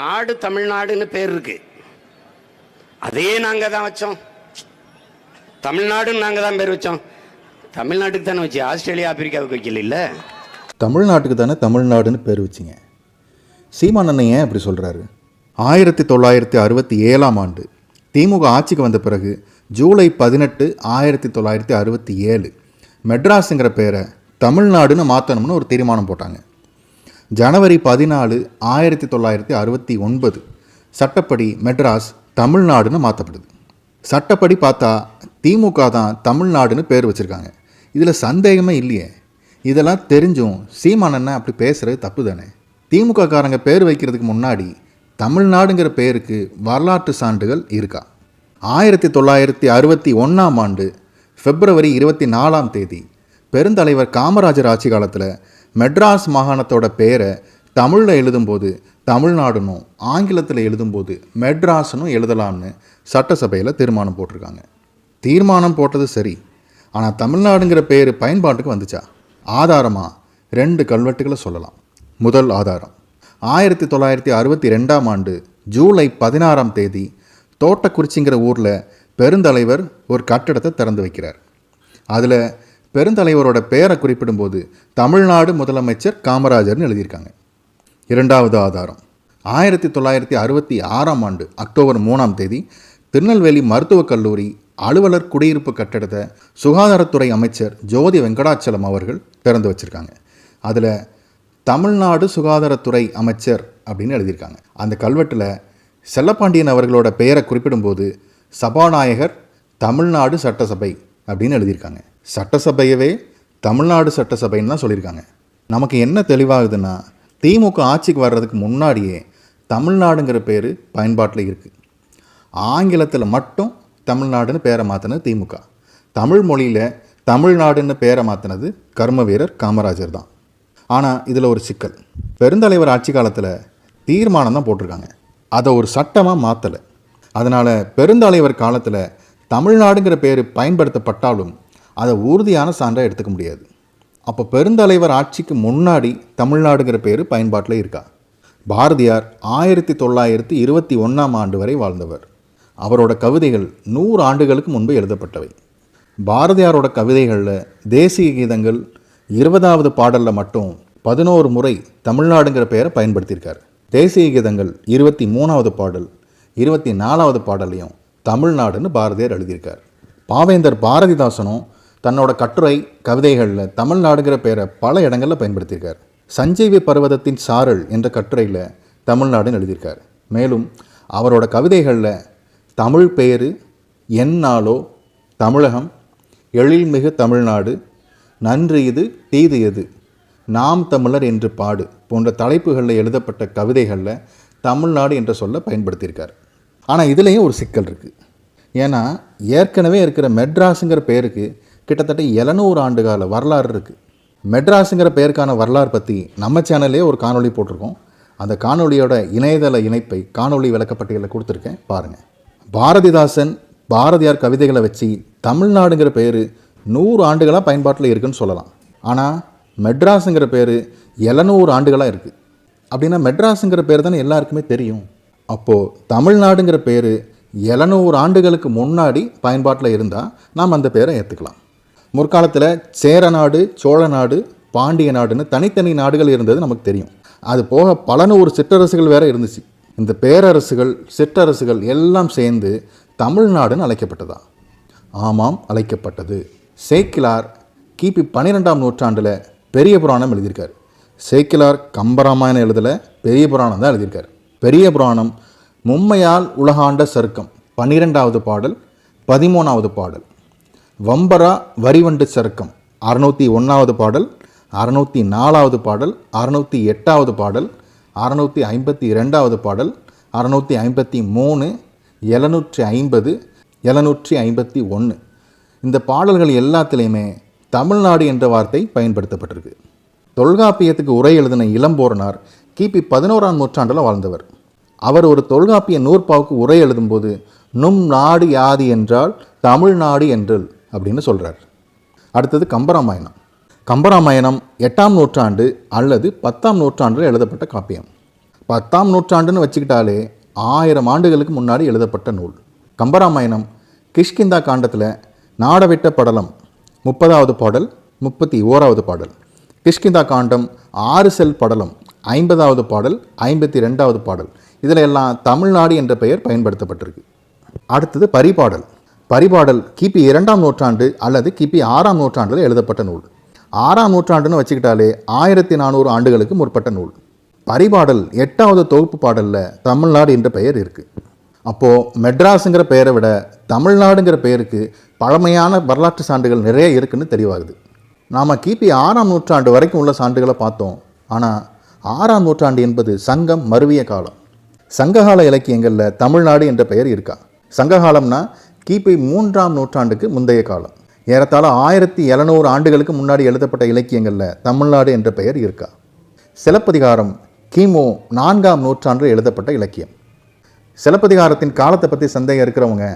நாடு தமிழ்நாடுன்னு பேர் இருக்கு. அதே நாங்க தான் வச்சோம். தமிழ்நாடுன்னு நாங்க தான் பேர் வச்சோம். தமிழ்நாட்டுக்கு தானே வச்சு ஆஸ்திரேலியா ஆப்பிரிக்காவுக்கு வைக்கல இல்ல? தமிழ்நாட்டுக்கு தானே தமிழ்நாடுன்னு பேர் வச்சிங்க. சீமான் அண்ணன் ஏன் அப்படி சொல்கிறாரு ஆயிரத்தி தொள்ளாயிரத்தி அறுபத்தி ஏழாம் ஆண்டு திமுக ஆட்சிக்கு வந்த பிறகு ஜூலை பதினெட்டு ஆயிரத்தி தொள்ளாயிரத்தி அறுபத்தி ஏழு மெட்ராஸுங்கிற பேரை தமிழ்நாடுன்னு மாற்றணும்னு ஒரு தீர்மானம் போட்டாங்க. ஜனவரி பதினாலு ஆயிரத்தி தொள்ளாயிரத்தி அறுபத்தி ஒன்பது. சட்டப்படி மெட்ராஸ் தமிழ்நாடுன்னு மாற்றப்படுது சட்டப்படி பார்த்தா திமுக தான் தமிழ்நாடுன்னு பேர் வச்சுருக்காங்க. இதில் சந்தேகமே இல்லையே. இதெல்லாம் தெரிஞ்சும் சீமானண்ணன் அப்படி பேசுகிறது தப்பு தானே? திமுக காரங்க பேர் வைக்கிறதுக்கு முன்னாடி தமிழ்நாடுங்கிற பேருக்கு வரலாற்று சான்றுகள் இருக்கா? ஆயிரத்தி தொள்ளாயிரத்தி அறுபத்தி ஒன்றாம் ஆண்டு பிப்ரவரி இருபத்தி நாலாம் தேதி பெருந்தலைவர் காமராஜர் ஆட்சி காலத்தில் மெட்ராஸ் மாகாணத்தோட பேரை தமிழில் எழுதும்போது தமிழ்நாடுனும் ஆங்கிலத்தில் எழுதும்போது மெட்ராஸ்னும் எழுதலாம்னு சட்டசபையில் தீர்மானம் போட்டிருக்காங்க. தீர்மானம் போட்டது சரி. ஆனால் தமிழ்நாடுங்கிற பேர் பயன்பாட்டுக்கு வந்துச்சா? ஆதாரமாக ரெண்டு கல்வெட்டுகளை சொல்லலாம். முதல் ஆதாரம். ஆயிரத்தி தொள்ளாயிரத்தி அறுபத்தி ரெண்டாம் ஆண்டு ஜூலை பதினாறாம் தேதி தோட்டக்குறிச்சிங்கிற ஊரில் பெருந்தலைவர் ஒரு கட்டடத்தை திறந்து வைக்கிறார். அதில் பெருந்தலைவரோட பெயரை குறிப்பிடும்போது தமிழ்நாடு முதலமைச்சர் காமராஜர்னு எழுதியிருக்காங்க. இரண்டாவது ஆதாரம். ஆயிரத்தி தொள்ளாயிரத்தி அறுபத்தி ஆறாம் ஆண்டு அக்டோபர் மூணாம் தேதி திருநெல்வேலி மருத்துவக் கல்லூரி அலுவலர் குடியிருப்பு கட்டடத்தை சுகாதாரத்துறை அமைச்சர் ஜோதி வெங்கடாச்சலம் அவர்கள் திறந்து வச்சிருக்காங்க. அதில் தமிழ்நாடு சுகாதாரத்துறை அமைச்சர் அப்படின்னு எழுதியிருக்காங்க. அந்த கல்வெட்டில் செல்லப்பாண்டியன் அவர்களோட பெயரை குறிப்பிடும்போது சபாநாயகர் தமிழ்நாடு சட்டசபை அப்படின்னு எழுதியிருக்காங்க. சட்டசபையவே தமிழ்நாடு சட்டசபைன்னு தான் சொல்லியிருக்காங்க. நமக்கு என்ன தெளிவாகுதுன்னா திமுக ஆட்சிக்கு வர்றதுக்கு முன்னாடியே தமிழ்நாடுங்கிற பேர் பயன்பாட்டில் இருக்குது ஆங்கிலத்தில் மட்டும் தமிழ்நாடுன்னு பேரை மாற்றினது திமுக. தமிழ் மொழியில் தமிழ்நாடுன்னு பேரை மாற்றினது கர்ம வீரர் காமராஜர் தான். ஆனால் இதில் ஒரு சிக்கல். பெருந்தலைவர் ஆட்சி காலத்தில் தீர்மானம் தான் போட்டிருக்காங்க. அதை ஒரு சட்டமாக மாற்றலை அதனால் பெருந்தலைவர் காலத்தில் தமிழ்நாடுங்கிற பேர் பயன்படுத்தப்பட்டாலும் அதை உறுதியான சான்றாக எடுத்துக்க முடியாது. அப்போ பெருந்தலைவர் ஆட்சிக்கு முன்னாடி தமிழ்நாடுங்கிற பேர் பயன்பாட்டில் இருக்கா? பாரதியார் ஆயிரத்தி தொள்ளாயிரத்தி இருபத்தி ஒன்றாம் ஆண்டு வரை வாழ்ந்தவர். அவரோட கவிதைகள் நூறு ஆண்டுகளுக்கு முன்பு எழுதப்பட்டவை. பாரதியாரோட கவிதைகளில் தேசிய கீதங்கள் இருபதாவது பாடலில் மட்டும் பதினோரு முறை தமிழ்நாடுங்கிற பெயரை பயன்படுத்தியிருக்கார். தேசிய கீதங்கள் இருபத்தி மூணாவது பாடல் இருபத்தி நாலாவது பாடலையும் தமிழ்நாடுன்னு பாரதியார் எழுதியிருக்கார். பாவேந்தர் பாரதிதாசனும் தன்னோட கட்டுரை கவிதைகளில் தமிழ்நாடுங்கிற பேரை பல இடங்களில் பயன்படுத்தியிருக்கார். சஞ்சீவி பர்வதத்தின் சாரல் என்ற கட்டுரையில் தமிழ்நாடுன்னு எழுதியிருக்கார். மேலும் அவரோட கவிதைகளில் தமிழ் பேரு என்னாலோ தமிழகம் எழில்மிகு தமிழ்நாடு நன்று இது தீது எது நாம் தமிழர் என்று பாடு போன்ற தலைப்புகளில் எழுதப்பட்ட கவிதைகளில் தமிழ்நாடு என்ற சொல்ல பயன்படுத்தியிருக்கார். ஆனால் இதுலேயும் ஒரு சிக்கல் இருக்குது ஏன்னா ஏற்கனவே இருக்கிற மெட்ராஸுங்கிற பேருக்கு கிட்டத்தட்ட எழுநூறு ஆண்டு கால வரலாறு இருக்குது மெட்ராஸுங்கிற பெயருக்கான வரலாறு பற்றி நம்ம சேனல்லே ஒரு காணொளி போட்டிருக்கோம். அந்த காணொளியோட இணையதள இணைப்பை காணொளி விளக்கப்பட்டியலில் கொடுத்துருக்கேன். பாருங்கள் பாரதிதாசன் பாரதியார் கவிதைகளை வச்சு தமிழ்நாடுங்கிற பேர் நூறு ஆண்டுகளாக பயன்பாட்டில் இருக்குன்னு சொல்லலாம். ஆனால் மெட்ராஸுங்கிற பேர் எழுநூறு ஆண்டுகளாக இருக்குது அப்படின்னா மெட்ராஸுங்கிற பேர் தானே எல்லாருக்குமே தெரியும். அப்போது தமிழ்நாடுங்கிற பேர் எழுநூறு ஆண்டுகளுக்கு முன்னாடி பயன்பாட்டில் இருந்தால் நாம் அந்த பேரை ஏற்றுக்கலாம் முற்காலத்தில் சேர நாடு சோழ நாடு பாண்டிய நாடுன்னு தனித்தனி நாடுகள் இருந்தது நமக்கு தெரியும். அது போக பல நூறு சிற்றரசுகள் வேற இருந்துச்சு. இந்த பேரரசுகள் சிற்றரசுகள் எல்லாம் சேர்ந்து தமிழ்நாடுன்னு அழைக்கப்பட்டதா? ஆமாம் அழைக்கப்பட்டது. சேக்கிலார் கிபி பன்னிரெண்டாம் நூற்றாண்டில் பெரிய புராணம் எழுதியிருக்கார். சேக்கிலார் கம்பராமாயணம் எழுதலை பெரிய புராணம் தான் எழுதியிருக்கார். பெரிய புராணம் மும்மையால் உலகாண்ட சருக்கம் பன்னிரெண்டாவது பாடல் பதிமூணாவது பாடல். வம்பரா வரிவண்டு சருக்கம். அறுநூற்றி ஒன்றாவது பாடல் அறுநூற்றி நாலாவது பாடல் அறுநூற்றி எட்டாவது பாடல் அறுநூற்றி ஐம்பத்தி ரெண்டாவது பாடல் அறுநூற்றி ஐம்பத்தி மூணு எழுநூற்றி ஐம்பது எழுநூற்றி ஐம்பத்தி ஒன்று இந்த பாடல்கள் எல்லாத்துலேயுமே தமிழ்நாடு என்ற வார்த்தை பயன்படுத்தப்பட்டிருக்கு. தொல்காப்பியத்துக்கு உரை எழுதின இளம்போரனார் கிபி பதினோராம் நூற்றாண்டில் வாழ்ந்தவர். அவர் ஒரு தொல்காப்பிய நூற்பாவுக்கு உரை எழுதும்போது நும் நாடு யாது என்றால் தமிழ்நாடு என்றல். அப்படின்னு சொல்கிறார் அடுத்தது கம்பராமாயணம். கம்பராமாயணம் எட்டாம் நூற்றாண்டு அல்லது பத்தாம் நூற்றாண்டில் எழுதப்பட்ட காப்பியம். பத்தாம் நூற்றாண்டுன்னு வச்சுக்கிட்டாலே ஆயிரம் ஆண்டுகளுக்கு முன்னாடி எழுதப்பட்ட நூல். கம்பராமாயணம் கிஷ்கிந்தா காண்டத்தில் நாடவிட்ட படலம் முப்பதாவது பாடல் முப்பத்தி ஓராவது பாடல். கிஷ்கிந்தா காண்டம் ஆறு செல் படலம் ஐம்பதாவது பாடல் ஐம்பத்தி ரெண்டாவது பாடல். இதில் எல்லாம் தமிழ்நாடு என்ற பெயர் பயன்படுத்தப்பட்டிருக்கு. அடுத்தது பரிபாடல். பரிபாடல் கிபி இரண்டாம் நூற்றாண்டு அல்லது கிபி ஆறாம் நூற்றாண்டில் எழுதப்பட்ட நூல். ஆறாம் நூற்றாண்டுன்னு வச்சுக்கிட்டாலே ஆயிரத்தி நானூறு ஆண்டுகளுக்கு முற்பட்ட நூல். பரிபாடல் எட்டாவது தொகுப்பு பாடலில் தமிழ்நாடு என்ற பெயர் இருக்குது அப்போது மெட்ராஸுங்கிற பெயரை விட தமிழ்நாடுங்கிற பெயருக்கு பழமையான வரலாற்று சான்றுகள் நிறைய இருக்குன்னு தெளிவாகுது நாம் கிபி ஆறாம் நூற்றாண்டு வரைக்கும் உள்ள சான்றுகளை பார்த்தோம். ஆனால் ஆறாம் நூற்றாண்டு என்பது சங்கம் மருவிய காலம். சங்ககால இலக்கியங்களில் தமிழ்நாடு என்ற பெயர் இருக்கா? சங்ககாலம்னா கிபி மூன்றாம் நூற்றாண்டுக்கு முந்தைய காலம். ஏறத்தாழ ஆயிரத்தி எழுநூறு ஆண்டுகளுக்கு முன்னாடி எழுதப்பட்ட இலக்கியங்களில் தமிழ்நாடு என்ற பெயர் இருக்கா? சிலப்பதிகாரம் கிமு நான்காம் நூற்றாண்டு எழுதப்பட்ட இலக்கியம். சிலப்பதிகாரத்தின் காலத்தை பற்றி சந்தேகம் இருக்கிறவங்க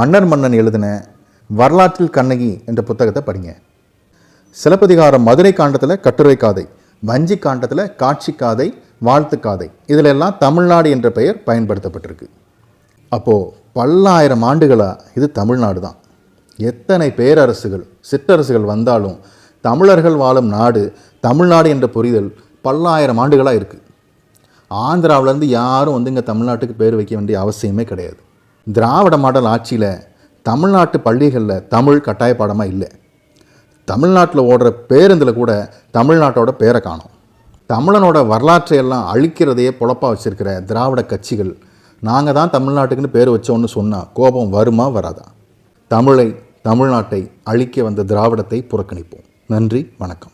மன்னர் மன்னன் எழுதின வரலாற்றில் கண்ணகி என்ற புத்தகத்தை படிங்க. சிலப்பதிகாரம் மதுரை காண்டத்தில் கட்டுரை காதை வஞ்சி காண்டத்தில் காட்சி காதை வாழ்த்து காதை இதிலெல்லாம் தமிழ்நாடு என்ற பெயர் பயன்படுத்தப்பட்டிருக்கு. அப்போது பல்லாயிரம் ஆண்டுகளாக இது தமிழ்நாடு தான். எத்தனை பேரரசுகள் சிற்றரசுகள் வந்தாலும் தமிழர்கள் வாழும் நாடு தமிழ்நாடு என்ற புரிதல் பல்லாயிரம் ஆண்டுகளாக இருக்குது ஆந்திராவிலேருந்து யாரும் வந்து இங்கே தமிழ்நாட்டுக்கு பேர் வைக்க வேண்டிய அவசியமே கிடையாது. திராவிட மாடல் ஆட்சியில் தமிழ்நாட்டு பள்ளிகளில் தமிழ் கட்டாய பாடமாக இல்லை. தமிழ்நாட்டில் ஓடுற பேருந்தில் கூட தமிழ்நாட்டோட பேரை காணும். தமிழனோட வரலாற்றை எல்லாம் அழிக்கிறதையே பொழப்பாக வச்சுருக்கிற திராவிட கட்சிகள் நாங்கள் தான் தமிழ்நாட்டுக்குன்னு பேர் வச்சோன்னு சொன்னால் கோபம் வருமா வராதா? தமிழை தமிழ்நாட்டை அழிக்க வந்த திராவிடத்தை புறக்கணிப்போம். நன்றி வணக்கம்.